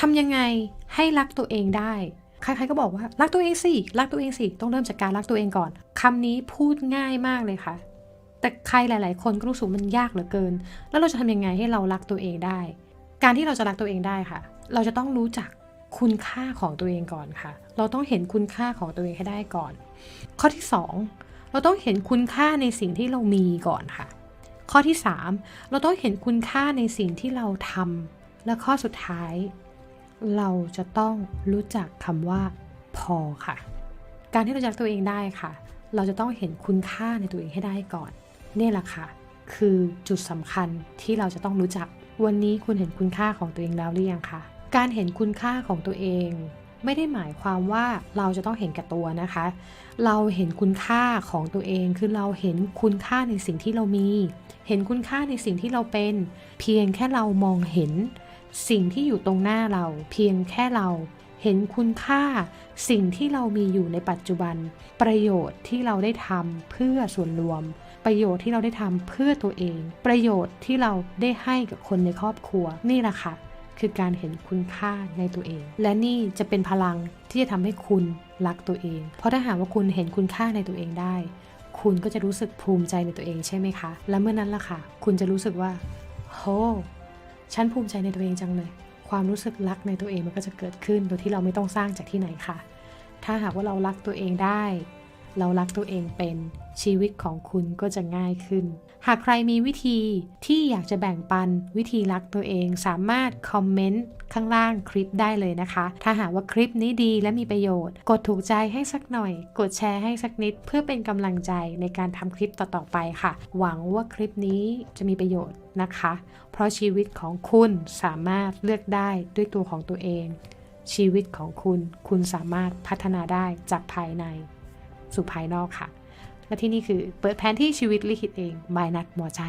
ทำยังไงให้รักตัวเองได้ ใครๆก็บอกว่ารักตัวเองสิรักตัวเองสิต้องเริ่มจากการรักตัวเองก่อนคำนี้พูดง่ายมากเลยค่ะ แต่ใครหลาย ๆ คนก็รู้สึกมันยากเหลือเกิน แล้วเราจะทำยังไงให้เรารักตัวเองได้ การที่เราจะรักตัวเองได้ค่ะ เราจะต้องรู้จักคุณค่าของตัวเองก่อนค่ะ เราต้องเห็นคุณค่าของตัวเองให้ได้ก่อน ข้อที่ 2 เราต้องเห็นคุณค่าในสิ่งที่เรามีก่อนค่ะ ข้อที่ 3 เราต้องเห็นคุณค่าในสิ่งที่เราทำและข้อสุดท้าย เราจะต้องรู้จักคำว่าพอค่ะ การที่เราจะรักตัวเองได้ค่ะ เราจะต้องเห็นคุณค่าในตัวเองให้ได้ก่อน นี่แหละค่ะ คือจุดสำคัญที่เราจะต้องรู้จัก วันนี้คุณเห็นคุณค่าของตัวเองแล้วหรือยังคะการเห็นคุณค่าของตัวเองไม่ได้หมายความว่าเราจะต้องเห็นแก่ตัวนะคะ เราเห็นคุณค่าของตัวเอง คือเราเห็นคุณค่าในสิ่งที่เรามี เห็นคุณค่าในสิ่งที่เราเป็น เพียงแค่เรามองเห็น สิ่งที่อยู่ตรงหน้าเราเพียงแค่เราเห็นคุณค่าสิ่งที่เรามีอยู่ในปัจจุบัน ประโยชน์ที่เราได้ทำเพื่อส่วนรวม ประโยชน์ที่เราได้ทำเพื่อตัวเอง ประโยชน์ที่เราได้ให้กับคนในครอบครัวนี่แหละค่ะ คือการเห็นคุณค่าในตัวเอง และนี่จะเป็นพลังที่จะทำให้คุณรักตัวเอง เพราะถ้าหากว่าคุณเห็นคุณค่าในตัวเองได้ คุณก็จะรู้สึกภูมิใจในตัวเองใช่ไหมคะ และเมื่อนั้นล่ะค่ะ คุณจะรู้สึกว่าโห ฉันภูมิใจในตัวเองจังเลย ความรู้สึกรักในตัวเองมันก็จะเกิดขึ้นโดยที่เราไม่ต้องสร้างจากที่ไหนค่ะ ถ้าหากว่าเรารักตัวเองได้ เรารักตัวเองเป็น ชีวิตของคุณก็จะง่ายขึ้น หากใครมีวิธีที่อยากจะแบ่งปันวิธีรักตัวเองสามารถคอมเมนต์ข้างล่างคลิปได้เลยนะคะ ถ้าหากว่าคลิปนี้ดีและมีประโยชน์ กดถูกใจให้สักหน่อย กดแชร์ให้สักนิด เพื่อเป็นกำลังใจในการทำคลิปต่อๆไปค่ะ หวังว่าคลิปนี้จะมีประโยชน์นะคะ เพราะชีวิตของคุณสามารถเลือกได้ด้วยตัวของตัวเอง ชีวิตของคุณ คุณสามารถพัฒนาได้จากภายใน สู่ภายนอกค่ะและที่นี่คือเปิดแผนที่ชีวิตลิขิตเองบายนัดหมอใจ